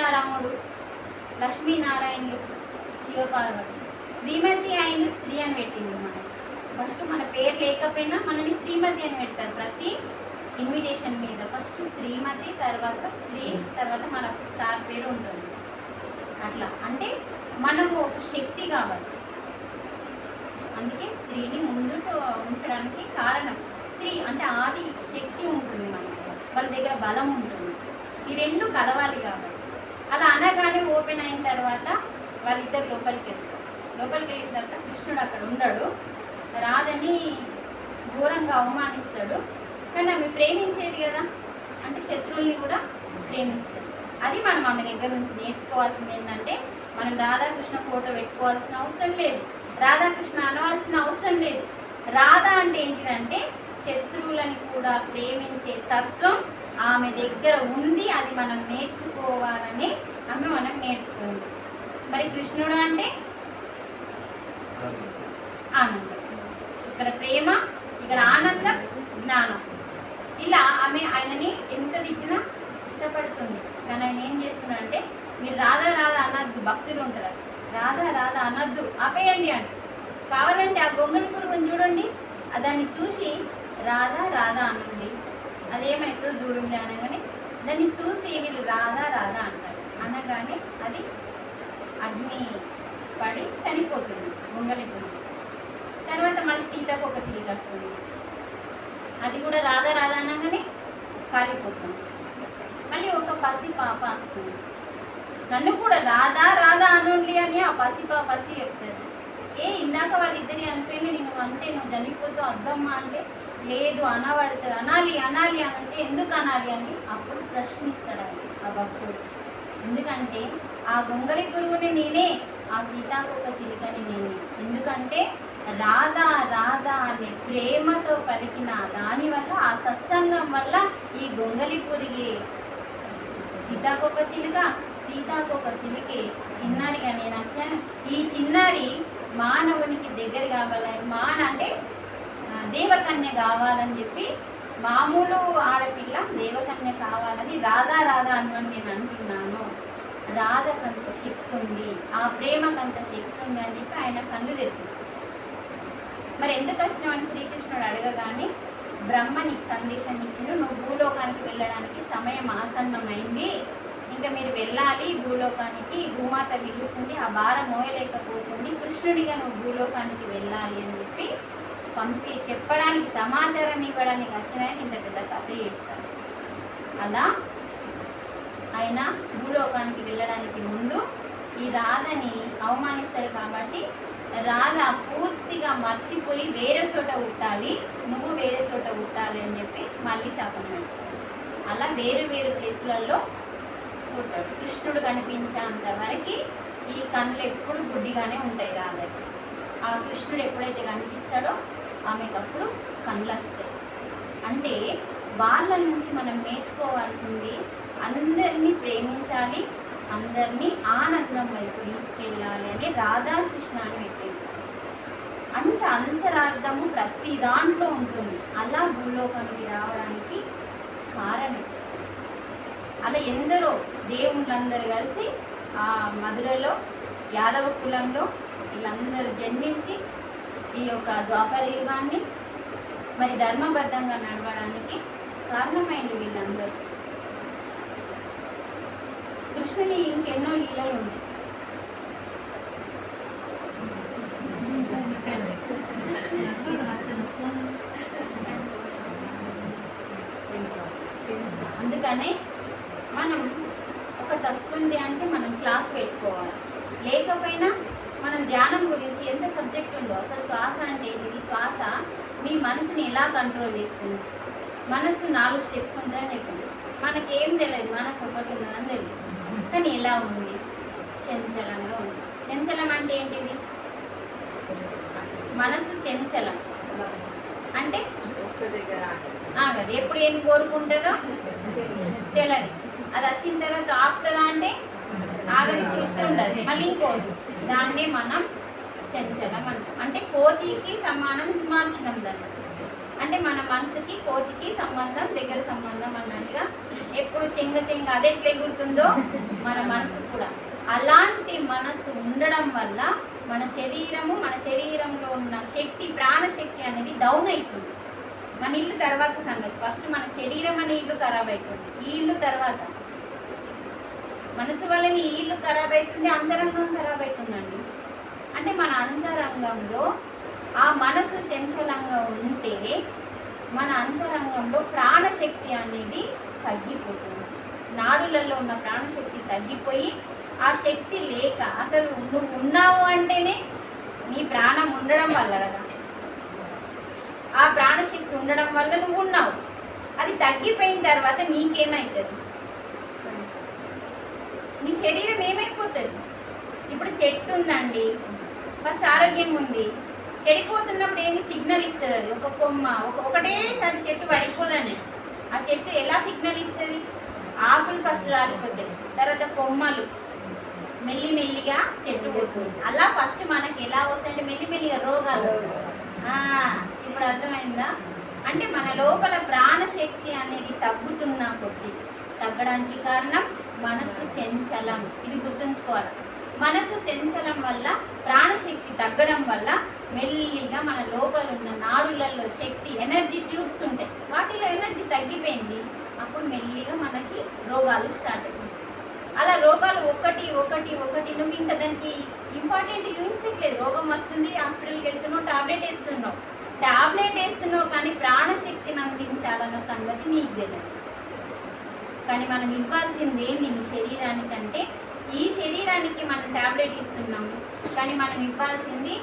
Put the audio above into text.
రాముడు లక్ష్మీనారాయణులు శివపార్వతి. శ్రీమతి ఆయన శ్రీ అని పెట్టిండు మనకి. ఫస్ట్ మన పేరు లేకపోయినా మనని శ్రీమతి అని పెడతారు ప్రతి ఇన్విటేషన్ మీద. ఫస్ట్ శ్రీమతి తర్వాత స్త్రీ తర్వాత మన సార్ పేరు ఉంటుంది అట్లా. అంటే మనము ఒక శక్తి కాబట్టి. అందుకే స్త్రీని ముందు ఉంచడానికి కారణం స్త్రీ అంటే ఆది శక్తి ఉంటుంది మనకి. వాళ్ళ దగ్గర బలం ఉంటుంది. ఈ రెండు కలవాలి కాబట్టి. అలా అనగానే ఓపెన్ అయిన తర్వాత వాళ్ళిద్దరు లోపలికి వెళ్తారు. లోపలికి వెళ్ళిన తర్వాత కృష్ణుడు అక్కడ ఉండడు. రాధని ఘోరంగా అవమానిస్తాడు. కానీ ఆమె ప్రేమించేది కదా. అంటే శత్రువుల్ని కూడా ప్రేమిస్తుంది. అది మనం ఆమె దగ్గర నుంచి నేర్చుకోవాల్సింది ఏంటంటే మనం రాధాకృష్ణ ఫోటో పెట్టుకోవాల్సిన అవసరం లేదు. రాధాకృష్ణ అనవలసిన అవసరం లేదు. రాధ అంటే ఏంటిదంటే శత్రువులని కూడా ప్రేమించే తత్వం ఆమె దగ్గర ఉంది అది మనం నేర్చుకోవాలని ఆమె మనం నేర్పుతుంది మరి కృష్ణుడు అంటే? ఆనందం. ఇక్కడ ప్రేమ ఇక్కడ ఆనందం జ్ఞానం. ఇలా ఆమె ఆయనని ఎంత తిట్టినా ఇష్టపడుతుంది. కానీ ఆయన ఏం చేస్తున్నాడంటే మీరు రాధా రాధా అనద్దు భక్తులు ఉంటారు రాధా రాధా అనద్దు ఆపేయండి అంట. కావాలంటే ఆ గొంగలి పురుగుని చూడండి. దాన్ని చూసి రాధా రాధా అనండి. అదేమైతుందో చూడండి అనగానే దాన్ని చూసి వీళ్ళు రాధా రాధా అంటారు. అనగానే అది అగ్ని పడి చనిపోతుంది గొంగలి తర్వాత మళ్ళీ సీతకు ఒక చిలిక వస్తుంది. అది కూడా రాధా రాధా అనగానే కాలిపోతుంది. మళ్ళీ ఒక పసి పాప వస్తుంది. నన్ను కూడా రాధా రాధా అనుండి అని ఆ పసి పాప వచ్చి చెప్తుంది. ఏ ఇందాక వాళ్ళిద్దరి అనిపోయిన నేను అంటే నువ్వు చనిపోతావు అద్దమ్మా అంటే లేదు అనబడుతుంది అనాలి అనాలి అని అంటే ఎందుకు అనాలి అని అప్పుడు ప్రశ్నిస్తాడు ఆ భక్తుడు. ఎందుకంటే ఆ గొంగళి పురుగుని నేనే ఆ సీతాకొక చిలుకని నేనే. ఎందుకంటే రాధా రాధా అనే ప్రేమతో పలికిన దానివల్ల ఆ సత్సంగం వల్ల ఈ గొంగలి పురిగి సీతాకొక చిలుక సీతాకొక చిలుకి చిన్నారిగా నేను వచ్చాను. ఈ చిన్నారి మానవునికి దగ్గర కావాలని మా దేవకన్య కావాలని చెప్పి మామూలు ఆడపిల్ల దేవకన్య కావాలని రాధా రాధా అనుమని నేను అంటున్నాను రాధకంత శక్తి ఉంది ఆ ప్రేమకంత శక్తి ఉంది అని చెప్పి ఆయన కన్ను తెప్పిస్తుంది మరి ఎందుకు వచ్చినామని శ్రీకృష్ణుడు అడగగానే బ్రహ్మ నీకు సందేశం ఇచ్చిండు నువ్వు భూలోకానికి వెళ్ళడానికి సమయం ఆసన్నమైంది. ఇంకా మీరు వెళ్ళాలి భూలోకానికి భూమాత పిలుస్తుంది ఆ భారం మోయలేకపోతుంది కృష్ణుడిగా నువ్వు భూలోకానికి వెళ్ళాలి అని చెప్పి పంపి చెప్పడానికి సమాచారం ఇవ్వడానికి వచ్చినాయని ఇంత పెద్ద కథ చేస్తారు. అలా ఆయన భూలోకానికి వెళ్ళడానికి ముందు ఈ రాధని అవమానిస్తాడు కాబట్టి రాధ పూర్తిగా మర్చిపోయి వేరే చోట ఉట్టాలి నువ్వు వేరే చోట ఉట్టాలి అని చెప్పి మళ్ళీ శాపం పెడతాడు. అలా వేరు వేరు ప్లేసులలో పుడతాడు కృష్ణుడు కనిపించేంత వరకు ఈ కళ్ళు ఎప్పుడు గుడ్డిగానే ఉంటాయి రాధకి. ఆ కృష్ణుడు ఎప్పుడైతే కనిపిస్తాడో ఆమెకు అప్పుడు కళ్ళు వస్తాయి అంటే వాళ్ళ నుంచి మనం నేర్చుకోవాల్సింది అందరినీ ప్రేమించాలి అందరినీ ఆనందం వైపు తీసుకెళ్ళాలి అని రాధాకృష్ణ అని పెట్టింది. అంత అంతరార్థము ప్రతి దాంట్లో ఉంటుంది. అలా భూలోకానికి రావడానికి కారణం. అలా ఎందరో దేవుళ్ళందరూ కలిసి ఆ మధురలో యాదవ కులంలో వీళ్ళందరూ జన్మించి ఈ యొక్క ద్వాపర యుగాన్ని మరి ధర్మబద్ధంగా నడవడానికి కారణమైంది వీళ్ళందరూ. కృష్ణుని ఇంకెన్నో లీలలు ఉంటాయి అందుకనే మనం ఒకటి వస్తుంది అంటే మనం క్లాస్ పెట్టుకోవాలి. లేకపోయినా ధ్యానం గురించి ఎంత సబ్జెక్ట్ ఉందో అసలు శ్వాస అంటే ఏంటిది? శ్వాస మీ మనసుని ఎలా కంట్రోల్ చేస్తుంది? మనసు నాలుగు స్టెప్స్ ఉంటాయని చెప్పింది మనకి ఏం తెలియదు మనసు ఒకటి ఉన్నదని తెలుసు. కానీ ఎలా ఉంది? చంచలంగా ఉంది. చంచలం అంటే ఏంటిది? మనసు చంచలం. అంటే ఆగదు. ఎప్పుడు ఏం కోరుకుంటుందో? తెలియదు. అది వచ్చిన తర్వాత ఆపుతుందా అంటే? ఆగది తృప్తి ఉండదు. మళ్ళీ ఇంకోటి దాన్నే మనం చంచలం అంటాం. అంటే కోతికి సమానం మార్చినాం దాన్ని అంటే మన మనసుకి కోతికి సంబంధం దగ్గర సంబంధం అన్నట్టుగా ఎప్పుడు చెంగ చెంగ అది ఎట్లా ఎగురుతుందో మన మనసు కూడా. అలాంటి మనసు ఉండడం వల్ల మన శరీరము మన శరీరంలో ఉన్న శక్తి ప్రాణశక్తి అనేది డౌన్ అవుతుంది మన ఇల్లు తర్వాత సంగతి. ఫస్ట్ మన శరీరం అనే ఇల్లు ఖరాబ్ అవుతుంది ఈ ఇల్లు తర్వాత మనసు వలన ఈ ఇల్లు ఖరాబ్ అవుతుంది అంతరంగం ఖరాబ్ అవుతుందండి. అంటే మన అంతరంగంలో ఆ మనసు చంచలంగా ఉంటే మన అంతరంగంలో ప్రాణశక్తి అనేది తగ్గిపోతుంది. నాడులలో ఉన్న ప్రాణశక్తి తగ్గిపోయి ఆ శక్తి లేక అసలు నువ్వు ఉన్నావు అంటేనే నీ ప్రాణం ఉండడం వల్ల కదా. ఆ ప్రాణశక్తి ఉండడం వల్ల నువ్వు ఉన్నావు. అది తగ్గిపోయిన తర్వాత నీకేమవుతుంది నీ శరీరం ఏమైపోతుంది? ఇప్పుడు చెట్టు ఉందండి. ఫస్ట్ ఆరోగ్యంగా ఉంది. చెడిపోతున్నప్పుడు ఏమి సిగ్నల్ ఇస్తుంది అది ఒక కొమ్మ ఒక ఒకటేసారి చెట్టు పడిపోదండి. ఆ చెట్టు ఎలా సిగ్నల్ ఇస్తుంది? ఆకులు ఫస్ట్ రాలిపోతాయి. తర్వాత కొమ్మలు. మెల్లి మెల్లిగా చెట్టు పోతుంది. అలా ఫస్ట్ మనకి ఎలా వస్తాయంటే మెల్లి మెల్లిగా రోగాలు ఇప్పుడు అర్థమైందా? అంటే మన లోపల ప్రాణశక్తి అనేది తగ్గుతున్న కొద్ది తగ్గడానికి కారణం మనస్సు చంచలం. ఇది గుర్తుంచుకోవాలి. మనసు చంచలం వల్ల ప్రాణశక్తి తగ్గడం వల్ల మెల్లిగా మన లోపల ఉన్న నాడులలో శక్తి ఎనర్జీ ట్యూబ్స్ ఉంటాయి. వాటిలో ఎనర్జీ తగ్గిపోయింది. అప్పుడు మెల్లిగా మనకి రోగాలు స్టార్ట్ అవుతాయి. అలా రోగాలు ఒకటి ఒకటి ఒకటి నువ్వు ఇంకా దానికి ఇంపార్టెంట్ యూనిట్లేదు రోగం వస్తుంది హాస్పిటల్కి వెళ్తున్నావు టాబ్లెట్ వేస్తున్నావు. టాబ్లెట్ వేస్తున్నావు కానీ ప్రాణశక్తిని అందించాలన్న సంగతి నీకు తెలియదు. కానీ మనం ఇవ్వాల్సింది ఏంది? శరీరానికి శరీరానికంటే ఈ శరీరానికి మనం టాబ్లెట్ ఇస్తున్నాము. కానీ మనం ఇవ్వాల్సింది